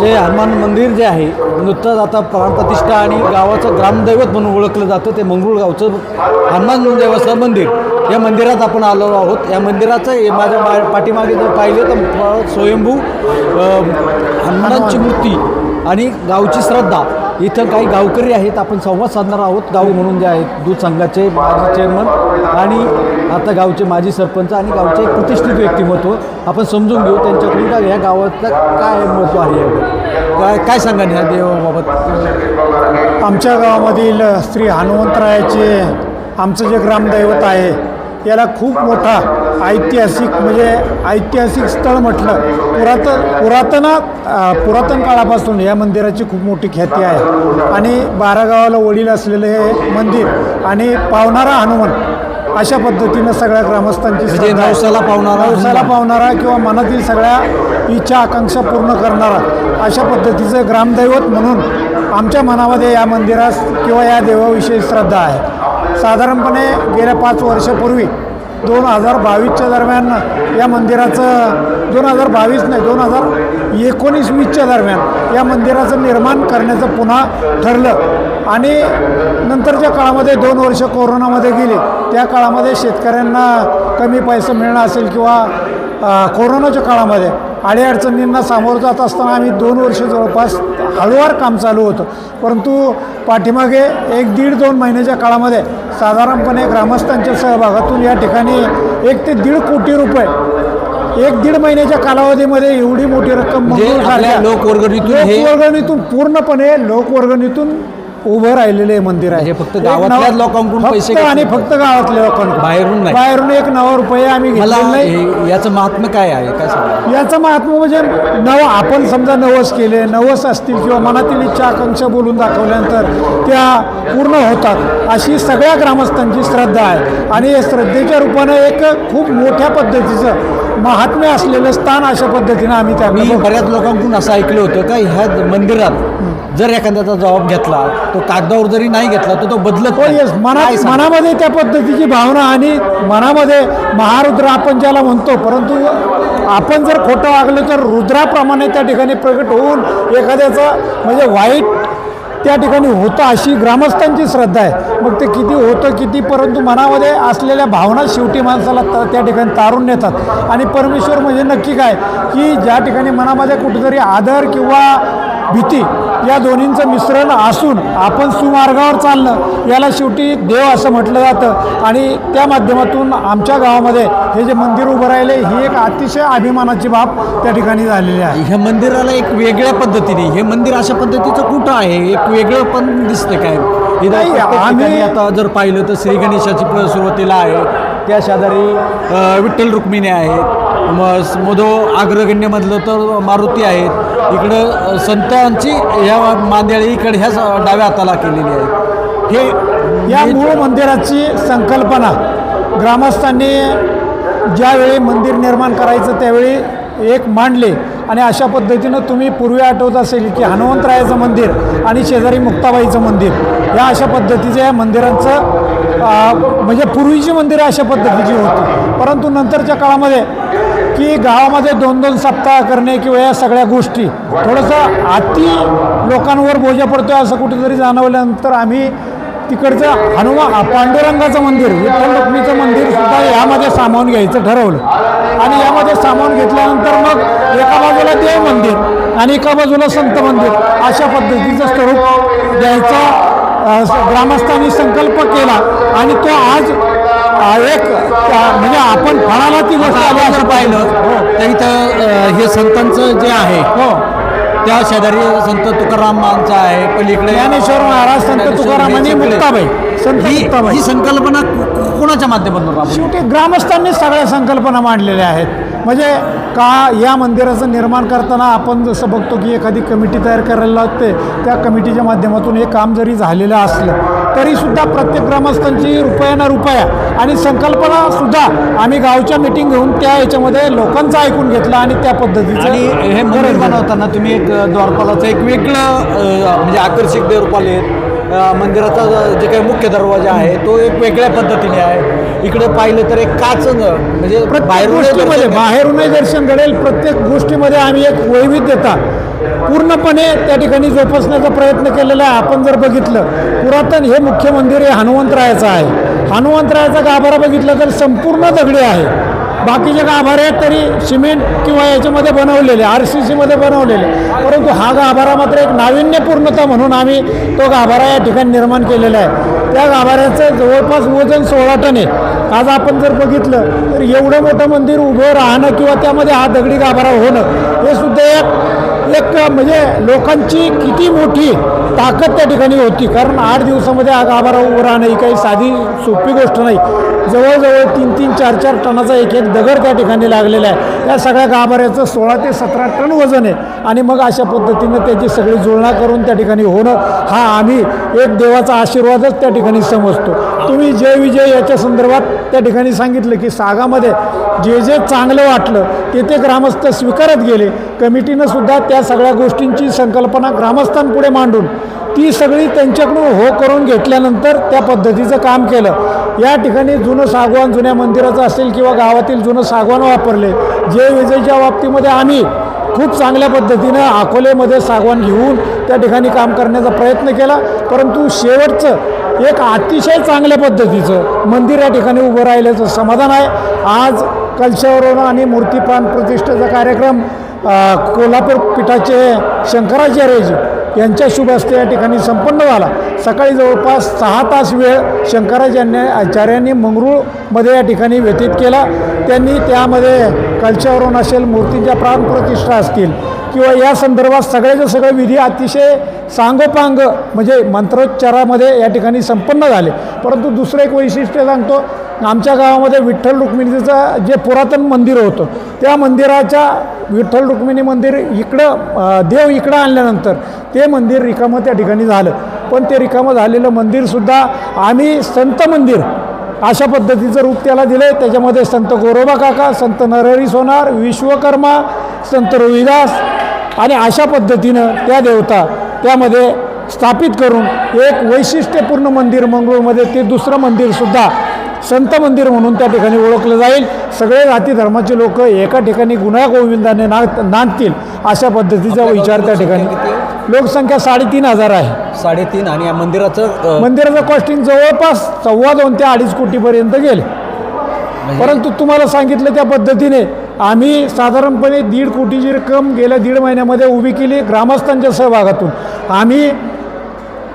जे हनुमान मंदिर जे आहे नुकतंच आता प्राणप्रतिष्ठा आणि गावाचं ग्रामदैवत म्हणून ओळखलं जातं ते मंगरुळ गावचं हनुमान देवाचं मंदिर. या मंदिरात आपण आलो आहोत. या मंदिराचं माझ्या मा पाठीमागे जर पाहिले तर स्वयंभू हनुमानांची मूर्ती आणि गावची श्रद्धा. इथं काही गावकरी आहेत आपण संवाद साधणार आहोत. गाव म्हणून जे आहेत दूध संघाचे माजी चेअरमन आणि आता गावचे माजी सरपंच आणि गावचे एक प्रतिष्ठित व्यक्तिमत्व. आपण समजून घेऊ त्यांच्याकडून काय ह्या गावाचं काय महत्त्व आहे काय काय सांगा ह्या देवाबाबत? आमच्या गावामधील श्री हनुमंतरायाचे आमचं जे ग्रामदैवत आहे याला खूप मोठा ऐतिहासिक म्हणजे ऐतिहासिक स्थळ म्हटलं पुरातन पुरातन पुरातन काळापासून या मंदिराची खूप मोठी ख्याती आहे आणि बारा गावाला वडील असलेलं हे मंदिर आणि पावणारा हनुमान अशा पद्धतीनं सगळ्या ग्रामस्थांची म्हणजे. नवसाला पावणारा नवसाला. पावणारा किंवा मनातील सगळ्या इच्छा आकांक्षा पूर्ण करणारा अशा पद्धतीचं ग्रामदैवत म्हणून आमच्या मनामध्ये या मंदिरास किंवा या देवाविषयी श्रद्धा आहे साधारणपणे गेल्या पाच वर्षापूर्वी दोन हजार बावीसच्या दरम्यान या मंदिराचं दोन हजार बावीस नाही दोन हजार एकोणीस वीसच्या दरम्यान या मंदिराचं निर्माण करण्याचं पुन्हा ठरलं. आणि नंतरच्या काळामध्ये दोन वर्ष कोरोनामध्ये गेले. त्या काळामध्ये शेतकऱ्यांना कमी पैसे मिळणं असेल किंवा कोरोनाच्या काळामध्ये अडीअडचणींना सामोरं जात असताना आम्ही दोन वर्ष जवळपास हळूवार काम चालू होतं. परंतु पाठीमागे एक दीड दोन महिन्याच्या काळामध्ये साधारणपणे ग्रामस्थांच्या सहभागातून या ठिकाणी एक ते दीड कोटी रुपये एक दीड महिन्याच्या कालावधीमध्ये एवढी मोठी रक्कम म्हणजे मंजूर आपल्या झाली लोकवर्गणीतून हे- लोकवर्गणीतून पूर्णपणे लोकवर्गणीतून उभं राहिलेले हे मंदिर आहे. म्हणजे फक्त नवा- लोकांकडून पैसे. आणि फक्त गावातल्या लोकांकडून. बाहेरून नाही. बाहेरून एक नवा रुपये आम्ही नाही. याचं महात्म्य काय आहे? काय सांगा याचं महात्मा म्हणजे नव आपण समजा नवस केले नवस असतील किंवा मनातील इच्छा आकांक्षा बोलून दाखवल्यानंतर त्या पूर्ण होतात. अशी सगळ्या ग्रामस्थांची श्रद्धा आहे. आणि या श्रद्धेच्या रूपानं एक खूप मोठ्या पद्धतीचं महात्म्य असलेलं स्थान अशा पद्धतीनं आम्ही त्या मी बऱ्याच लोकांकडून असं ऐकलं होतं का ह्या मंदिरात जर एखाद्याचा जबाब घेतला तो कागदावर जरी नाही घेतला तर तो बदलत हो. येस काय सांगा? मनामध्ये त्या पद्धतीची भावना आणि मनामध्ये महारुद्र आपण ज्याला म्हणतो परंतु आपण जर खोटं वागलं तर रुद्राप्रमाणे त्या ठिकाणी प्रकट होऊन एखाद्याचं म्हणजे वाईट त्या ठिकाणी होतं अशी ग्रामस्थांची श्रद्धा आहे. मग ते किती होतं किती परंतु मनामध्ये असलेल्या भावना शेवटी माणसाला त त्या ठिकाणी तारून नेतात. आणि परमेश्वर म्हणजे नक्की काय? की ज्या ठिकाणी मनामध्ये कुठेतरी आदर किंवा भीती या दोन्हींचं मिश्रण असून आपण सुमार्गावर चाललं याला शेवटी देव असं म्हटलं जातं. आणि त्या माध्यमातून आमच्या गावामध्ये हे जे मंदिर उभं राहिले ही एक अतिशय अभिमानाची बाब त्या ठिकाणी झालेली आहे. ह्या मंदिराला एक वेगळ्या पद्धतीने हे मंदिर अशा पद्धतीचं कुठं आहे? एक वेगळं पण दिसतं काय? आम्ही- आता जर पाहिलं तर श्री गणेशाची सुरुवातीला आहे. त्या शेजारी विठ्ठल रुक्मिणी आहेत. मधो अग्रगण्यमधलं तर मारुती आहेत. इकडं संतांची ह्या मांदेळी इकडे ह्याच डाव्या हाताला केलेली आहे. हे या मूळ मंदिराची संकल्पना. ग्रामस्थांनी ज्यावेळी मंदिर निर्माण करायचं त्यावेळी एक मांडले. आणि अशा पद्धतीनं तुम्ही पूर्वी आठवत असेल की हनुमंतरायाचं मंदिर आणि शेजारी मुक्ताबाईचं मंदिर या अशा पद्धतीच्या या मंदिरांचं म्हणजे पूर्वीची मंदिरं अशा पद्धतीची होती. परंतु नंतरच्या काळामध्ये की गावामध्ये दोन दोन सप्ताह करणे किंवा या सगळ्या गोष्टी थोडंसं अति लोकांवर बोजा पडतोय असं कुठेतरी जाणवल्यानंतर आम्ही तिकडचं हनुमा पांडुरंगाचं मंदिर विठ्ठल लक्ष्मीचं मंदिर सुद्धा यामध्ये सामावून घ्यायचं ठरवलं. आणि यामध्ये सामावून घेतल्यानंतर मग एका बाजूला देव मंदिर आणि एका बाजूला संत मंदिर अशा पद्धतीचं स्वरूप द्यायचा ग्रामस्थांनी संकल्प केला आणि तो आज एक म्हणजे आपण फळाला ती गोष्ट आली असं पाहिलं. तर इथं हे संतांचं जे आहे हो. त्या शेजारी संत तुकारामांचं आहे पलीकडे ज्ञानेश्वर महाराज, संत तुकाराम आणि हे. मुक्ताबाई, संत ही मुक्ताबाई. ही संकल्पना कोणाच्या माध्यमातून शेवटी ग्रामस्थांनी सगळ्या संकल्पना मांडलेल्या आहेत. म्हणजे का या मंदिराचं निर्माण करताना आपण जसं बघतो की एखादी कमिटी तयार करायला लागते त्या कमिटीच्या माध्यमातून हे काम जरी झालेलं असलं तरीसुद्धा प्रत्येक ग्रामस्थांची रुपया रुपया. आणि संकल्पनासुद्धा आम्ही गावच्या मिटिंग घेऊन त्या याच्यामध्ये लोकांचं ऐकून घेतलं आणि त्या पद्धतीचं आणि हे मंदिर. बनवताना तुम्ही एक द्वारपालाचं एक वेगळं म्हणजे आकर्षक देवपाल मंदिराचा ज- काही मुख्य दरवाजा आहे तो एक वेगळ्या पद्धतीने आहे. इकडे पाहिलं तर एक काच म्हणजे बाहेरून बाहेरूनही दर्शन घडेल. प्रत्येक गोष्टीमध्ये आम्ही एक वैविध्यता पूर्णपणे त्या ठिकाणी जोपासण्याचा प्रयत्न केलेला आहे. आपण जर बघितलं पुरातन हे मुख्य मंदिर हे हनुमंतरायाचं आहे. हनुमंतरायाचा गाभारा बघितला तर संपूर्ण दगडी आहे. बाकीचे गाभारे आहेत तरी सिमेंट किंवा याच्यामध्ये बनवलेले आर सी सीमध्ये बनवलेले. परंतु हा गाभारा मात्र एक नाविन्यपूर्णता म्हणून आम्ही तो गाभारा या ठिकाणी निर्माण केलेला आहे. त्या गाभाऱ्याचं जवळपास वजन सोळा टन आहे. आज आपण जर बघितलं तर एवढं मोठं मंदिर उभं राहणं किंवा त्यामध्ये हा दगडी गाभारा होणं हे सुद्धा एक एक म्हणजे लोकांची किती मोठी ताकद त्या ठिकाणी होती. कारण आठ दिवसामध्ये हा गाभारा उभं राहणं ही काही साधी सोपी गोष्ट नाही. जवळजवळ तीन तीन चार चार टनाचा एक एक दगड त्या ठिकाणी लागलेला आहे. या सगळ्या गाभाऱ्याचं सोळा ते सतरा टन वजन आहे. आणि मग अशा पद्धतीनं त्याची सगळी जुळणा करून त्या ठिकाणी होणं हा आम्ही एक देवाचा आशीर्वादच त्या ठिकाणी समजतो. तुम्ही जय विजय याच्या संदर्भात त्या ठिकाणी सांगितलं की सागामध्ये जे जे चांगलं वाटलं ते ते ग्रामस्थ स्वीकारत गेले. कमिटीनं सुद्धा त्या या सगळ्या गोष्टींची संकल्पना ग्रामस्थांपुढे मांडून ती सगळी त्यांच्याकडून हो करून घेतल्यानंतर त्या पद्धतीचं काम केलं. या ठिकाणी जुनं सागवान जुन्या मंदिराचं असेल किंवा गावातील जुनं सागवान वापरले जे विजेच्या बाबतीमध्ये आम्ही खूप चांगल्या पद्धतीनं अकोलेमध्ये सागवान घेऊन त्या ठिकाणी काम करण्याचा प्रयत्न केला. परंतु शेवटचं एक अतिशय चांगल्या पद्धतीचं मंदिर या ठिकाणी उभं राहिल्याचं समाधान आहे. आज कलशावरून आणि मूर्तीपान प्रतिष्ठेचा कार्यक्रम कोल्हापूर पीठाचे शंकराचार्यजी यांच्या शुभ हस्ते या ठिकाणी संपन्न झाला. सकाळी जवळपास सहा तास वेळ शंकराचार्य आचार्यांनी मंगरूळमध्ये या ठिकाणी व्यतीत केला. त्यांनी त्यामध्ये कलशावरून असेल मूर्तींच्या प्राणप्रतिष्ठा असतील किंवा या संदर्भात सगळ्याचे सगळे विधी अतिशय सांगोपांग म्हणजे मंत्रोच्चारामध्ये या ठिकाणी संपन्न झाले. परंतु दुसरं एक वैशिष्ट्य सांगतो आमच्या गावामध्ये विठ्ठल रुक्मिणीचं जे पुरातन मंदिर होतं त्या मंदिराच्या विठ्ठल रुक्मिणी मंदिर इकडं देव इकडं आणल्यानंतर ते मंदिर रिकामं त्या ठिकाणी झालं. पण ते रिकामं झालेलं मंदिरसुद्धा आम्ही संत मंदिर अशा पद्धतीचं रूप त्याला दिलं आहे त्याच्यामध्ये संत गोरोबा काका संत नरहरी सोनार विश्वकर्मा संत रोहिदास आणि अशा पद्धतीनं त्या देवता त्यामध्ये स्थापित करून एक वैशिष्ट्यपूर्ण मंदिर मंगळूरमध्ये ते दुसरं मंदिरसुद्धा संत मंदिर म्हणून त्या ठिकाणी ओळखलं जाईल. सगळे जाती धर्माचे लोक एका ठिकाणी गुन्हा गोविंदाने ना नांदतील अशा पद्धतीचा विचार त्या ठिकाणी. लोकसंख्या साडेतीन हजार आहे. साडेतीन आणि या मंदिराचं मंदिराचं कॉस्टिंग जवळपास सव्वा दोन ते अडीच कोटीपर्यंत गेले. परंतु तुम्हाला सांगितलं त्या पद्धतीने आम्ही साधारणपणे दीड कोटीची रक्कम गेल्या दीड महिन्यामध्ये उभी केली ग्रामस्थांच्या सहभागातून. आम्ही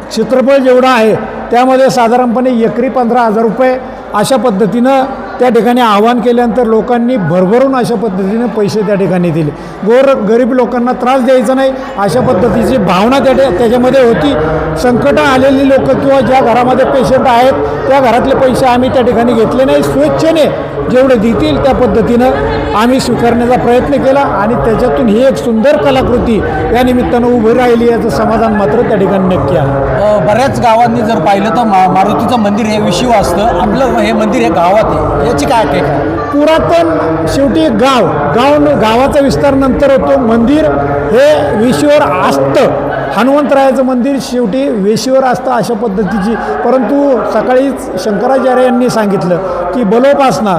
क्षेत्रफळ जेवढं आहे त्यामध्ये साधारणपणे एकरी पंधरा हजार रुपये अशा पद्धतीनं त्या ठिकाणी आवाहन केल्यानंतर लोकांनी भरभरून अशा पद्धतीनं पैसे त्या ठिकाणी दिले. गोर गरीब लोकांना त्रास द्यायचा नाही अशा पद्धतीची भावना त्या त्याच्यामध्ये होती. संकटं आलेली लोकं किंवा ज्या घरामध्ये पेशंट आहेत त्या घरातले पैसे आम्ही त्या ठिकाणी घेतले नाही. स्वेच्छेने जेवढे देतील त्या पद्धतीनं आम्ही स्वीकारण्याचा प्रयत्न केला आणि त्याच्यातून ही एक सुंदर कलाकृती या निमित्तानं उभी राहिली याचं समाधान मात्र त्या ठिकाणी नक्की आहे. बऱ्याच गावांनी जर पाहिलं तर मा मारुतीचं मंदिर हे विशिव असतं. आपलं हे मंदिर हे गावात आहे. याची काय टेक आहे? पुरातन शेवटी गाव गाव गावाचा विस्तार नंतर होतो. मंदिर हे वेशीवर असतं हनुमंतरायाचं मंदिर शेवटी वेशीवर असतं अशा पद्धतीची. परंतु सकाळीच शंकराचार्य यांनी सांगितलं की बलोपासना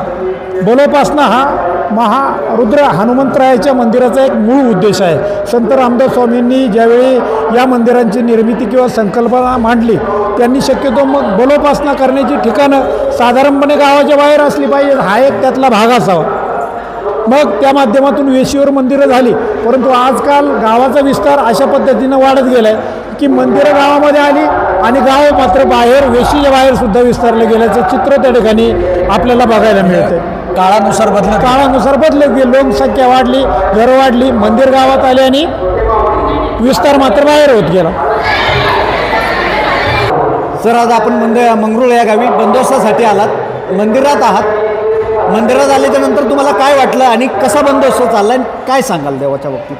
बलोपासना हा महारुद्र हनुमंतरायाच्या मंदिराचा एक मूळ उद्देश आहे. संत रामदास स्वामींनी ज्यावेळी या मंदिरांची निर्मिती किंवा संकल्पना मांडली त्यांनी शक्यतो मग बलोपासना करण्याची ठिकाणं साधारणपणे गावाच्या बाहेर असली पाहिजे हा एक त्यातला भाग असावा. मग त्या माध्यमातून वेशीवर मंदिरं झाली परंतु आजकाल गावाचा विस्तार अशा पद्धतीनं वाढत गेला आहे की मंदिरं गावामध्ये आली आणि गाव मात्र बाहेर वेशीच्या बाहेर सुद्धा विस्तारलं गेल्याचं चित्र त्या ठिकाणी आपल्याला बघायला मिळतं काळानुसार बदलत काळानुसार बदलत गेली लोकसंख्या वाढली घरं वाढली मंदिर गावात आले आणि विस्तार मात्र बाहेर होत गेला. सर आज आपण मंदिर मंगरुळ या गावी बंदोबस्तासाठी आलात. मंदिरात आहात. मंदिरात आल्याच्यानंतर तुम्हाला काय वाटलं आणि कसा बंदोबस्त चालला आणि काय सांगाल देवाच्या बाबतीत?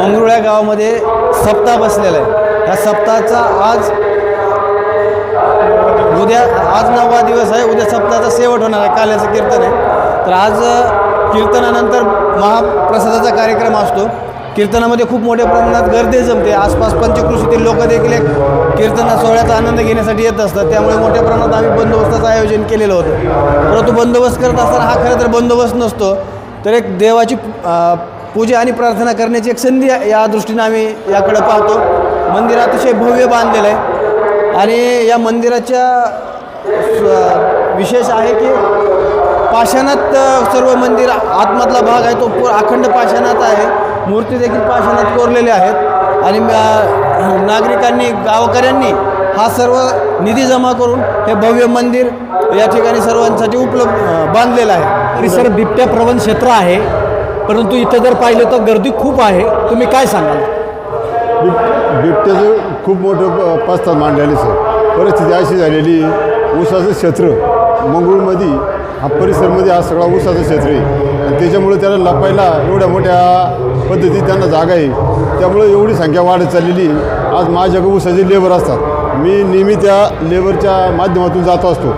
मंगरुळ या गावामध्ये सप्ताह बसलेला आहे. या सप्ताहाचा आज उद्या आज नववा दिवस आहे उद्या सप्ताहाचा शेवट होणार आहे काल्याचं कीर्तन आहे. तर आज कीर्तनानंतर महाप्रसादाचा कार्यक्रम असतो. कीर्तनामध्ये खूप मोठ्या प्रमाणात गर्दी जमते. आसपास पंचकृषीतील लोक देखील एक कीर्तना सोहळ्याचा आनंद घेण्यासाठी येत असतात. त्यामुळे मोठ्या प्रमाणात आम्ही बंदोबस्ताचं आयोजन केलेलं होतं. परंतु बंदोबस्त करत असताना हा खरं तर बंदोबस्त नसतो. तर एक देवाची पूजा आणि प्रार्थना करण्याची एक संधी या- या दृष्टीनं आम्ही याकडे पाहतो. मंदिर अतिशय भव्य बांधलेलं आहे. आणि या मंदिराच्या विशेष आहे की पाषाणात सर्व मंदिर आतमधला भाग आहे तो पू अखंड पाषाणात आहे. मूर्ती देखील पाषाणात कोरलेल्या आहेत. आणि नागरिकांनी गावकऱ्यांनी हा सर्व निधी जमा करून हे भव्य मंदिर या ठिकाणी सर्वांसाठी उपलब्ध बांधलेलं आहे. परिसर बिबट्या प्रवण क्षेत्र आहे. परंतु इथं जर पाहिलं तर गर्दी खूप आहे. तुम्ही काय सांगाल? बिब बिबट्याचं खूप मोठं प- प्रस्ताव मांडलेलं सर. परिस्थिती अशी झालेली ऊसाचं क्षेत्र मंगळूरमध्ये हा परिसरमध्ये हा सगळा ऊसाचं क्षेत्र आहे. आणि त्याच्यामुळे त्याला लपायला एवढ्या मोठ्या पद्धतीत त्यांना जागा आहे. त्यामुळे एवढी संख्या वाढत चाललेली आज माझ्याकडे ऊसाचे लेबर असतात. मी नेहमी त्या लेबरच्या माध्यमातून जात असतो.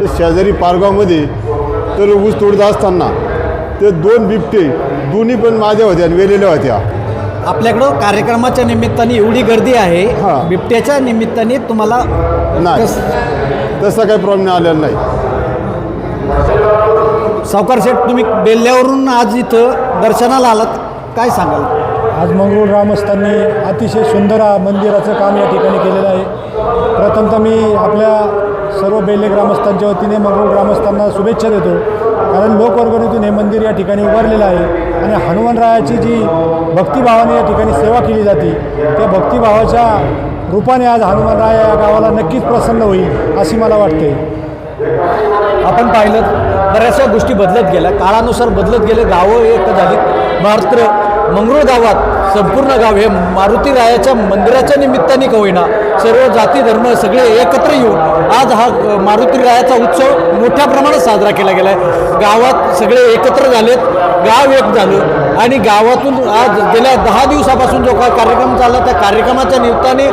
तर शेजारी पारगावमध्ये तर ऊस तोडत असताना ते दोन बिबटे दोन्ही पण माझ्या होत्या आणि वेलेल्या होत्या. आपल्याकडं कार्यक्रमाच्या निमित्ताने एवढी गर्दी आहे हां. बिबट्याच्या निमित्ताने तुम्हाला नाही. तसा काही प्रॉब्लेम आलेला नाही. सावकार शेठ तुम्ही बेल्ल्यावरून आज इथं दर्शनाला आलात. काय सांगाल? आज मंगरूळ ग्रामस्थांनी अतिशय सुंदर हा मंदिराचं काम या ठिकाणी केलेलं आहे. प्रथमतः मी आपल्या सर्व बेल्ले ग्रामस्थांच्या वतीने मंगरूळ ग्रामस्थांना शुभेच्छा देतो. कारण लोकवर्गणीतून हे मंदिर या ठिकाणी उभारलेलं आहे. आणि हनुमानरायाची जी भक्तिभावाने या ठिकाणी सेवा केली जाते त्या भक्तिभावाच्या रूपाने आज हनुमानराय या गावाला नक्कीच प्रसन्न होईल अशी मला वाटते. आपण पाहिलं बऱ्याचशा गोष्टी बदलत गेल्या. काळानुसार बदलत गेले गावं एक झाली. मात्र मंगरूळ गावात संपूर्ण गाव हे मारुती रायाच्या मंदिराच्या निमित्ताने का होईना सर्व जाती धर्म सगळे एकत्र येऊन आज हा मारुती रायाचा उत्सव मोठ्या प्रमाणात साजरा केला गेला आहे गावात सगळे एकत्र झालेत गाव एक झालं आणि गावातून आज गेल्या दहा दिवसापासून जो काय कार्यक्रम चालला त्या कार्यक्रमाच्या निमित्ताने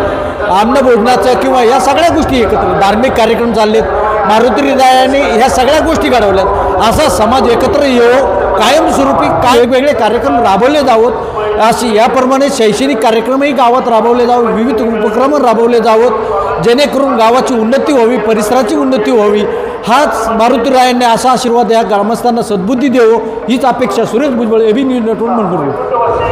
अन्नभोजनाचं किंवा या सगळ्या गोष्टी एकत्र धार्मिक कार्यक्रम चाललेत. मारुती हृदयाने ह्या सगळ्या गोष्टी घडवल्यात. असा समाज एकत्र येऊ कायमस्वरूपी काय वेगवेगळे कार्यक्रम राबवले जावत. अशी याप्रमाणे शैक्षणिक कार्यक्रमही गावात राबवले जावं विविध उपक्रम राबवले जावत. जेणेकरून गावाची उन्नती व्हावी परिसराची उन्नती व्हावी. हाच मारुती रायांनी असा आशीर्वाद या ग्रामस्थांना सद्बुद्धी देवो हीच अपेक्षा Suresh Bhujbal AB news network म्हणून